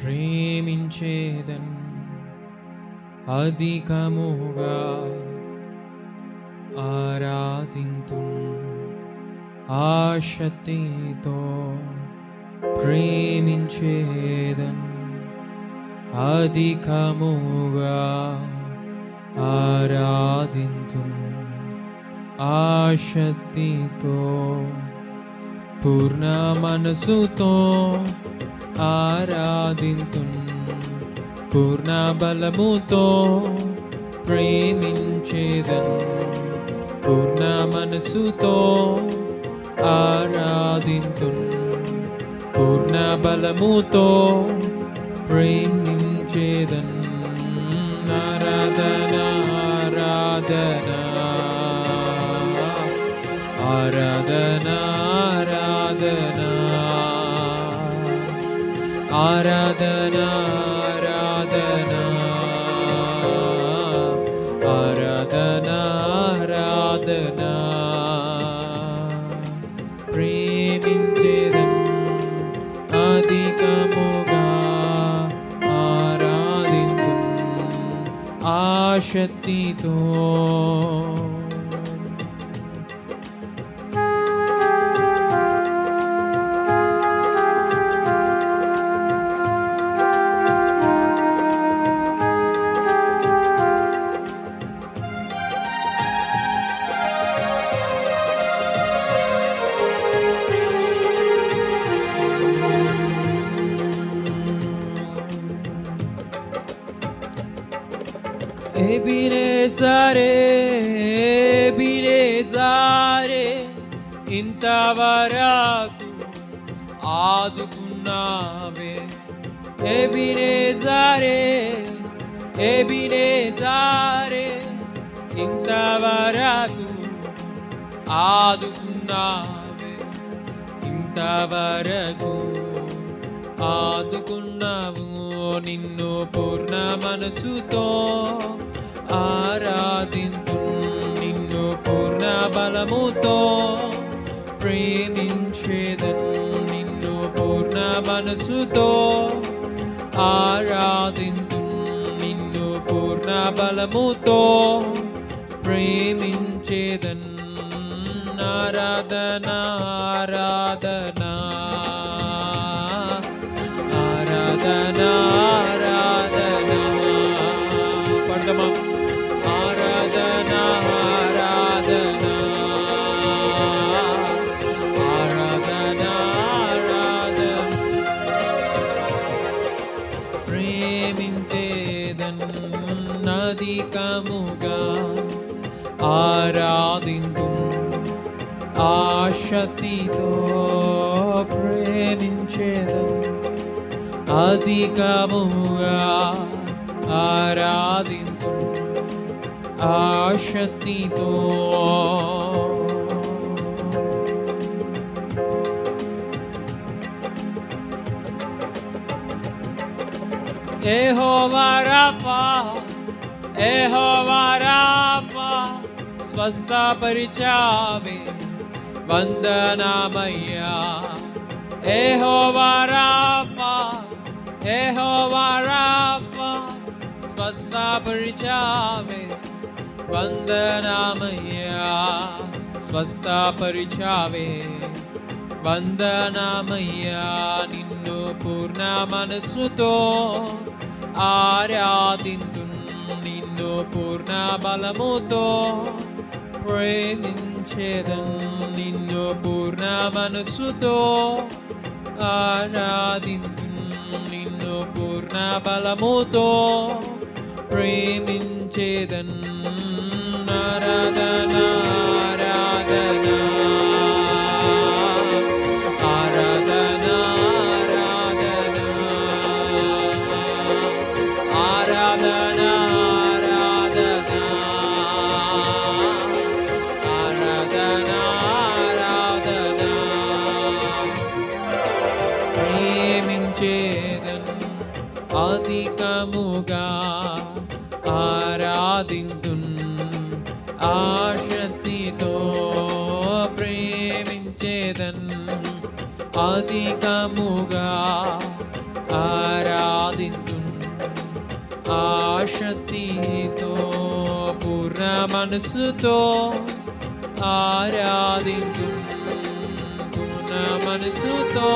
ప్రేమించేదన్ అధికముగా ఆరాధింతు ఆశక్తితో ప్రేమించేదన్ అధికముగా ఆరాధింతు ఆశక్తితో పూర్ణ మనసుతో ఆరాధింతు పూర్ణ బలముతో ప్రేమించేదన్. పూర్ణ మనసుతో ఆరాధింతు పూర్ణ బలముతో ప్రేమించేదన్. ఆరాధన ఆరాధన. ఆరాధనా आराधना आराधना आराधना आराधना आराधना प्रेमिञ्चेदम् अधिकमुगा आराधितुम् आशक्तितो ఎబినేజరే ఎబినేజరే ఇంతవరకు ఆదుకున్నావే. ఎబినేజరే ఎబినేజరే ఇంతవరకు ఆదుకున్నావే. ఇంతవరకు ఆదుకున్నావు నిన్ను పూర్ణ మనసుతో ఆరాధింతు నిన్ను పూర్ణ బలముతో ప్రేమించేదను నిన్ను పూర్ణ మనసుతో ఆరాధింతు నిన్ను పూర్ణ బలముతో ప్రేమించేదన్ ఆరాధన ఆరాధన ఆరాధనా. ప్రేమించేదన్ అధికముగా ఆరాధింతు ఆశక్తితో ప్రేమించేదన్ అధికముగా ఆరాధింతు ఆశక్తితో Jehovah Rapha, Jehovah Rapha, Swasta Parichave, Vandanamaya. Jehovah Rapha, Jehovah Rapha, Swasta Parichave, Vandanamaya. స్వస్థపరిచావే వందనమయ్యా నిన్ను పూర్ణ మనస్సుతో ఆరాధింతు నిన్ను పూర్ణ బలముతో ప్రేమించేదం నిన్ను పూర్ణ మనస్సుతో ఆరాధింతు నిన్ను పూర్ణ బలముతో ప్రేమించేదన్ ఆరాధన ఆస్వాదింతున్ ఆశక్తితో ప్రేమించేదన్ అధికముగా ఆరాధింతున్ ఆశక్తితో పూర్ణ మనసుతో ఆరాధింతున్ పూర్ణ మనసుతో